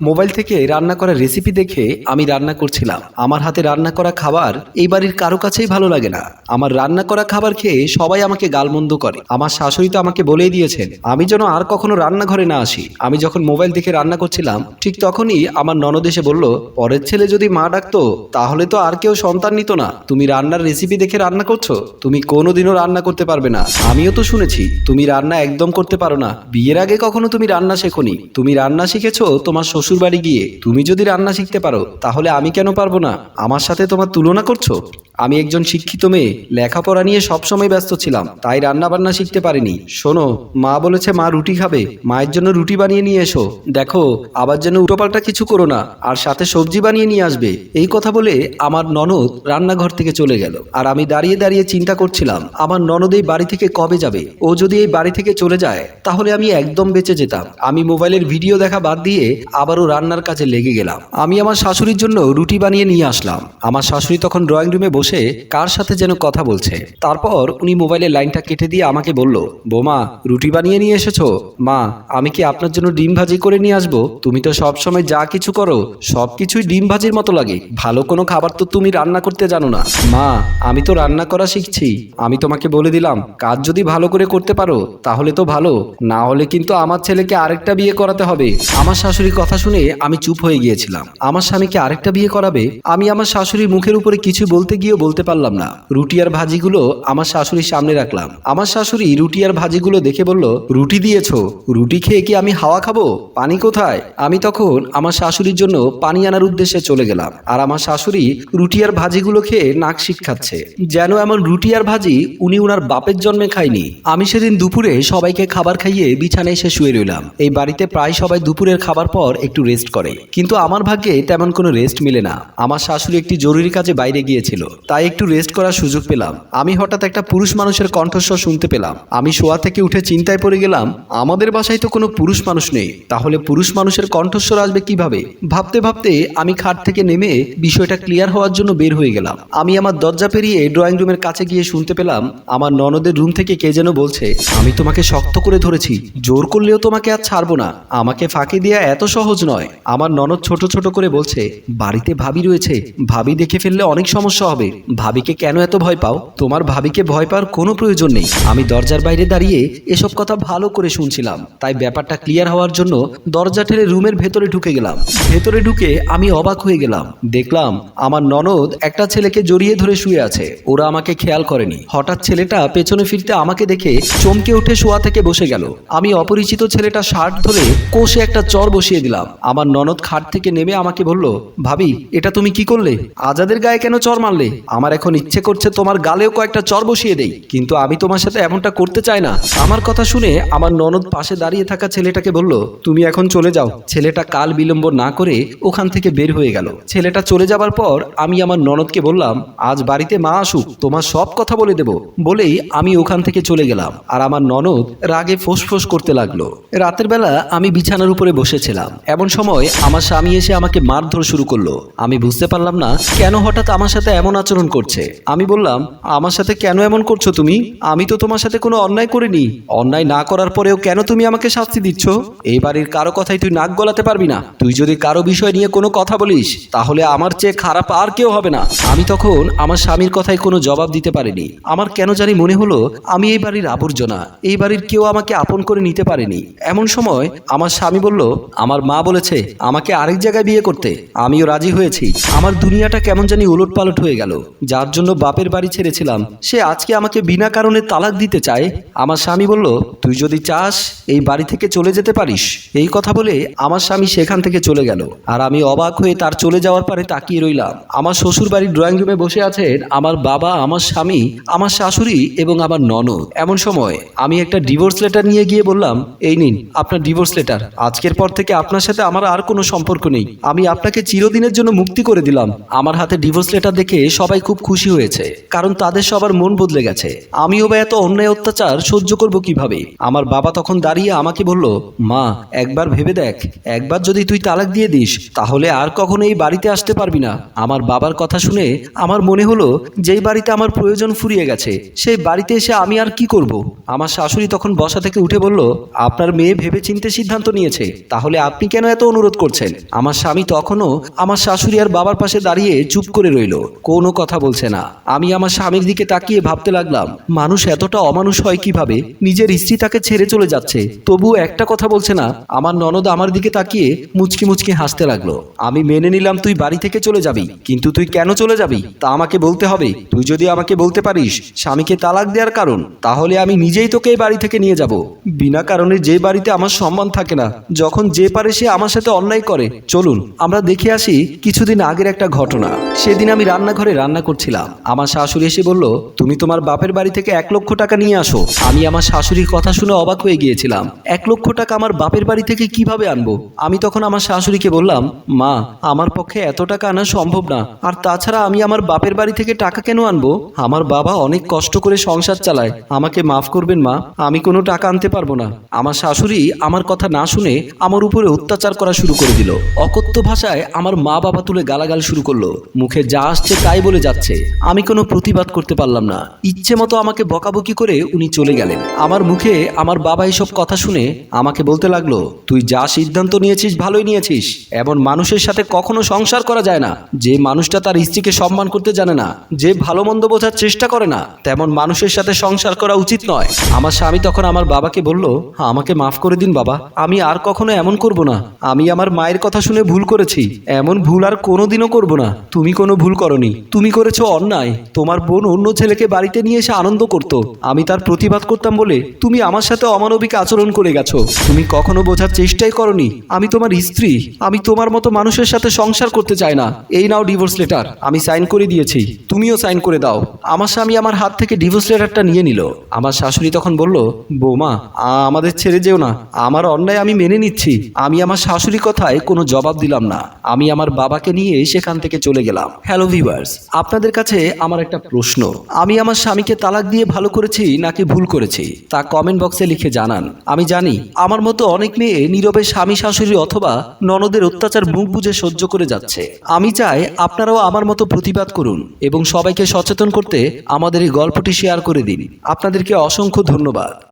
Mobile থেকে রান্না করা রেসিপি দেখে আমি রান্না করছিলাম। আমার হাতে রান্না করা খাবার এই বাড়ির কারও কাছেই ভালো লাগে না। আমার রান্না করা খাবার খেয়ে সবাই আমাকে গালমন্দ করে। আমার শাশুড়ি তো আমাকে বলেই দিয়েছেন, আমি যেন আর কখনো রান্নাঘরে না আসি। আমি যখন মোবাইল দেখে রান্না করছিলাম, ঠিক তখনই আমার ননদ এসে বলল, পরের ছেলে যদি মা ডাকতো, তাহলে তো আর কেউ সন্তান নিত না। তুমি রান্নার রেসিপি দেখে রান্না করছ? তুমি কোনোদিনও রান্না করতে পারবে না। আমিও তো শুনেছি, তুমি রান্না একদম করতে পারো না। বিয়ের আগে কখনো তুমি রান্না শেখোনি। তুমি রান্না শিখেছো তোমার শ্বশুর বাড়ি গিয়ে তুমি যদি রান্না শিখতে পারো, তাহলে আমি কেন পারব না? আমার সাথে তোমার তুলনা করছ? আমি একজন শিক্ষিত মেয়ে, লেখাপড়া নিয়ে সবসময় ব্যস্ত ছিলাম, তাই রান্না বান্না শিখতে পারিনি। শোনো, মা বলেছে মা রুটি খাবে, মায়ের জন্য রুটি বানিয়ে নিয়ে এসো। দেখো, আবার যেন উটোপাল্টা কিছু করো না, আর সাথে সবজি বানিয়ে নিয়ে আসবে। এই কথা বলে আমার ননদ রান্নাঘর থেকে চলে গেল, আর আমি দাঁড়িয়ে দাঁড়িয়ে চিন্তা করছিলাম, আমার ননদ এই বাড়ি থেকে কবে যাবে? ও যদি এই বাড়ি থেকে চলে যায়, তাহলে আমি একদম বেঁচে যেতাম। আমি মোবাইলের ভিডিও দেখা বাদ দিয়ে আবারও রান্নার কাজে লেগে গেলাম। আমি আমার শাশুড়ির জন্য রুটি বানিয়ে নিয়ে আসলাম। আমার শাশুড়ি তখন ড্রয়িং রুমে বসে কার সাথে যেন কথা বলছে। তারপর উনি মোবাইলের লাইনটা কেটে দিয়ে আমাকে বলল, বোমা, রুটি বানিয়ে নিয়ে এসেছ? মা, আমি কি আপনার জন্য ডিম ভাজি করে নিয়ে আসব? তুমি তো সব সময় যা কিছু করো সব কিছুই ডিম ভাজির মতো লাগে। ভালো কোনো খাবার তো তুমি রান্না করতে জানো না। মা, আমি তো রান্না করা শিখছি। আমি তোমাকে বলে দিলাম, কাজ যদি ভালো করে করতে পারো, তাহলে তো ভালো। না হলে কিন্তু আমার ছেলেকে আরেকটা বিয়ে করাতে হবে। আমার শাশুড়ি কথা শুনে আমি চুপ হয়ে গিয়েছিলাম। আমার স্বামীকে আরেকটা বিয়ে করাবে? আমি আমার শাশুড়ির মুখের উপরে কিছু বলতে গিয়েও বলতে পারলাম না। রুটি আর ভাজিগুলো আমার শাশুড়ির সামনে রাখলাম। আমার শাশুড়ি রুটি আর ভাজিগুলো দেখে বলল, রুটি দিয়েছ? রুটি খেয়ে কি আমি হাওয়া খাব? পানি কোথায়? আমি তখন আমার শাশুড়ির জন্য পানি আনার উদ্দেশ্যে চলে গেলাম আর আমার শাশুড়ি রুটি আর ভাজিগুলো খেয়ে নাক শিক্ষাচ্ছে যেন এমন রুটি আর ভাজি উনি উনার বাপের জন্মে খায়নি। আমি সেদিন দুপুরে সবাইকে খাবার খাইয়ে বিছানায় এসে শুয়ে রইলাম। এই বাড়িতে প্রায় সবাই দুপুরের খাবার পর একটু রেস্ট করে। কিন্তু আমার ভাগ্যে তেমন কোনো রেস্ট মিলে না। আমার শাশুড়ি একটি জরুরি কাজে বাইরে গিয়েছিল। তাই একটু রেস্ট করার সুযোগ পেলাম। আমি হঠাৎ একটা পুরুষ মানুষের কণ্ঠস্বর শুনতে পেলাম। আমি শোয়া থেকে উঠে চিন্তায় পড়ে গেলাম, আমাদের বাসায় তো কোনো পুরুষ মানুষ নেই। তাহলে পুরুষ মানুষের কণ্ঠস্বর আসবে কীভাবে? ভাবতে ভাবতে আমি খাট থেকে নেমে বিষয়টা ক্লিয়ার হওয়ার জন্য বের হয়ে গেলাম। আমি আমার দরজা পেরিয়ে ড্রয়িং রুমের কাছে গিয়ে শুনতে পেলাম, আমার ননদের রুম থেকে কে যেন বলছে, আমি তোমাকে শক্ত করে ধরেছি। জোর করলেও তোমাকে আর ছাড়বো না। আমাকে ফাঁকি দেওয়া এত সহজ নয়। আমার ননদ ছোট ছোট করে বলছে, বাড়িতে ভাবি রয়েছে। ভাবি দেখে ফেললে অনেক সমস্যা হবে। ভাবিকে কেন এত ভয় পাও? তোমার ভাবিকে ভয় পাওয়ার কোনো প্রয়োজন নেই। আমি দরজার বাইরে দাঁড়িয়ে এসব কথা ভালো করে শুনছিলাম। তাই ব্যাপারটা ক্লিয়ার হওয়ার জন্য দরজা ঠেলে রুমের ভেতরে ঢুকে গেলাম। ভেতরে ঢুকে আমি অবাক হয়ে গেলাম। দেখলাম আমার ননদ একটা ছেলেকে জড়িয়ে ধরে শুয়ে আছে। ওরা আমাকে খেয়াল করেনি। হঠাৎ ছেলেটা পেছনে ফিরতে আমাকে দেখে চমকে উঠে শোয়া থেকে বসে গেল। আমি অপরিচিত ছেলেটা শার্ট ধরে কোষে একটা চর বসিয়ে দিলাম। আমার ননদ খাট থেকে নেমে আমাকে বলল, ভাবি, এটা তুমি কি করলে? আজাদের গায়ে কেন চর মারলে? আমার এখন ইচ্ছে করছে তোমার গালেও কয়েকটা চর বসিয়ে দেই, কিন্তু আমি তোমার সাথে এমনটা করতে চাই না। আমার কথা শুনে আমার ননদ পাশে দাঁড়িয়ে থাকা ছেলেটাকে বলল, তুমি এখন চলে যাও। ছেলেটা কাল বিলম্ব না করে ওখান থেকে বের হয়ে গেল। ছেলেটা চলে যাবার পর আমি আমার ননদকে বললাম, আজ বাড়িতে মা আসুক, তোমার সব কথা বলে দেব। বলেই আমি ওখান থেকে চলে গেলাম, আর আমার ননদ রাগে ফোঁস করতে লাগল। রাতের বেলা আমি বিছানার উপরে বসেছিলাম। এমন সময় আমার স্বামী এসে আমাকে মারধর শুরু করল। আমি বুঝতে পারলাম না, কেন হঠাৎ আমার সাথে এমন আচরণ করছে। আমি বললাম, আমার সাথে কেন এমন করছ তুমি? আমি তো তোমার সাথে কোনো অন্যায় করিনি। অন্যায় না করার পরেও কেন তুমি আমাকে শাস্তি দিচ্ছ? এই বাড়ির কারও কথাই তুই নাক গলাতে পারবি না। তুই যদি কারও বিষয় নিয়ে কোনো কথা বলিস, তাহলে আমার চেয়ে খারাপ আর কেউ হবে না। আমি তখন আমার স্বামীর কথায় কোনো জবাব দিতে পারিনি। আমার কেন জানি মনে হলো, আমি এই বাড়ির আবর্জনা। এই বাড়ির কেউ আমাকে আপন করে নিতে পারেনি। এমন সময় আমার স্বামী বলল, আমার মা বলেছে, আমাকে আরেক জায়গায় বিয়ে করতে। আমিও রাজি হয়েছি। আমার দুনিয়াটা কেমন জানি উলট পালট হয়ে গেল। যার জন্য বাপের বাড়ি ছেড়েছিলাম। সে আজকে আমাকে বিনা কারণে তালাক দিতে চায়। আমার স্বামী বলল, তুই যদি চাস এই বাড়ি থেকে চলে যেতে পারিস। এই কথা বলে আমার স্বামী সেখান থেকে চলে গেল। আর আমি অবাক হয়ে তার চলে যাওয়ার পরে তাকিয়ে রইলাম। আমার শ্বশুর বাড়ির ড্রয়িং রুমে বসে আছেন আমার বাবা, আমার স্বামী, আমার শাশুড়ি এবং আমার ননদ। এমন সময় আমি একটা ডিভোর্স লেটার নিয়ে গিয়ে বললাম, এই নিন, আপনার ডিভোর্স লেটার। আজকের পর থেকে আপনার সাথে আমার আর কোনো সম্পর্ক নেই। আমি আপনাকে চিরদিনের জন্য মুক্তি করে দিলাম। আমার হাতে ডিভোর্স লেটার দেখে সবাই খুব খুশি হয়েছে, কারণ তাদের সবার মন বদলে গেছে। আমিও বা এত অন্যায় অত্যাচার সহ্য করব কীভাবে? আমার বাবা তখন দাঁড়িয়ে আমাকে বলল, মা, একবার ভেবে দেখ। একবার যদি তুই তালাক দিয়ে দিস, তাহলে আর কখনো এই বাড়িতে আসতে পারবি না। আমার বাবার কথা শুনে আমার মনে হলো, যেই বাড়িতে আমার প্রয়োজন ফুরিয়ে গেছে, সেই বাড়িতে এসে আমি আর কি করব? আমার শাশুড়ি তখন বসা থেকে উঠে বলল, আপনার মেয়ে ভেবে চিনতে সিদ্ধান্ত নিয়েছে, তাহলে আপনি কেন এত অনুরোধ করছেন। আমার স্বামী তখনও আমার শাশুড়ি আর বাবার পাশে দাঁড়িয়ে চুপ করে রইল। কোনো কথা বলছে না। আমি আমার স্বামীর দিকে তাকিয়ে ভাবতে লাগলাম, মানুষ এতটা অমানুষ হয় কীভাবে? নিজের স্ত্রী তাকে ছেড়ে চলে যাচ্ছে। তবু একটা কথা বলছে না, আমার ননদ আমার দিকে তাকিয়ে মুচকি মুচকি হাসতে লাগল। আমি মেনে নিলাম তুই বাড়ি থেকে চলে যাবি, কিন্তু তুই কেন চলে যাবি? তা আমাকে বলতে হবে। তুই যদি আমাকে বলতে পারিস, স্বামীকে তালাক দেওয়ার কারণ, তাহলে আমি নিজেই তোকে এই বাড়ি থেকে নিয়ে যাব। বিনা কারণে যে বাড়িতে আমার সম্মান থাকে না, যখন যে পারে সে আমার সাথে অন্যায় করে, চলুন, আমরা দেখে আসি কিছুদিন আগের একটা ঘটনা। সেদিন আমি রান্নাঘরে রান্না করছিলাম। আমার শাশুড়ি এসে বলল, তুমি তোমার বাপের বাড়ি থেকে এক লক্ষ টাকা নিয়ে আসো। আমি আমার শাশুড়ির কথা শুনে অবাক হয়ে গিয়েছিলাম। এক লক্ষ টাকা আমার বাপের বাড়ি থেকে কীভাবে আনব? আমি তখন আমার শাশুড়িকে বললাম, মা, আমার পক্ষে এত টাকা আনা সম্ভব না। আর তাছাড়া আমি আমার বাপের বাড়ি থেকে টাকা কেন আনব? আমার বাবা অনেক কষ্ট করে সংসার চালায়। আমাকে মাফ করবেন মা, আমি কোনো টাকা আনতে পারব না। আমার শাশুড়ি আমার কথা না শুনে আমার উপরে অত্যাচার করা শুরু করে দিল। অকথ্য ভাষায় আমার মা বাবা তুলে গালাগাল শুরু করল। মুখে যা আসছে তাই বলে যাচ্ছে। আমি কোনো প্রতিবাদ করতে পারলাম না। ইচ্ছে মতো আমাকে বকাবকি করে উনি চলে গেলেন। আমার মুখে আমার বাবা এসব কথা শুনে আমাকে বলতে লাগল, তুই যা সিদ্ধান্ত নিয়েছিস, ভালোই নিয়েছিস। এমন মানুষের সাথে কখনো সংসার করা যায় না। যে মানুষটা তার স্ত্রীকে সম্মান করতে জানে না, যে ভালো মন্দ বোঝার চেষ্টা করে না, তেমন মানুষের সাথে সংসার করা উচিত নয়। আমার স্বামী তখন আমার বাবাকে বলল আমাকে মাফ করে দিন বাবা। আমি আর কখনো এমন করব না। আমি আমার মায়ের কথা শুনে ভুল করেছি। এমন ভুল আর কোনোদিনও করব না। তুমি কোনো ভুল করনি। তুমি করেছ অন্যায়। তোমার বোন অন্য ছেলেকে বাড়িতে নিয়ে এসে আনন্দ করত। আমি তার প্রতিবাদ করতাম বলে তুমি আমার সাথে অমানবিক আচরণ করে গেছো। তুমি কখনো বোঝার চেষ্টাই করনি। আমি তোমার স্ত্রী। আমি তোমার মতো মানুষের সাথে সংসার করতে চাই না। এই নাও ডিভোর্স লেটার। আমি সাইন করে দিয়েছি। তুমিও সাইন করে দাও। আমার স্বামী আমার হাত থেকে ডিভোর্স লেটারটা নিয়ে নিল। আমার শাশুড়ি তখন বলল, বৌমা আমাদের ছেড়ে যেও না। আমার অন্যায় আমি মেনে নিচ্ছি। আমি আমার শাশুড়ি কথায় কোনো জবাব দিলাম না। আমি আমার বাবাকে নিয়ে সেখান থেকে চলে গেলাম। হ্যালো ভিভার্স আপনাদের কাছে আমার একটা প্রশ্ন। আমি আমার স্বামীকে তালাক দিয়ে ভালো করেছি নাকি ভুল করেছি? তা কমেন্ট বক্সে লিখে জানান। আমি জানি আমার মতো অনেক মেয়ে নীরবে স্বামী শাশুড়ি অথবা ননদের অত্যাচার মুখ বুঝে সহ্য করে যাচ্ছে। আমি চাই আপনারাও আমার মতো প্রতিবাদ করুন এবং সবাইকে সচেতন করতে আমাদের এই গল্পটি শেয়ার করে দিন। আপনাদেরকে অসংখ্য ধন্যবাদ।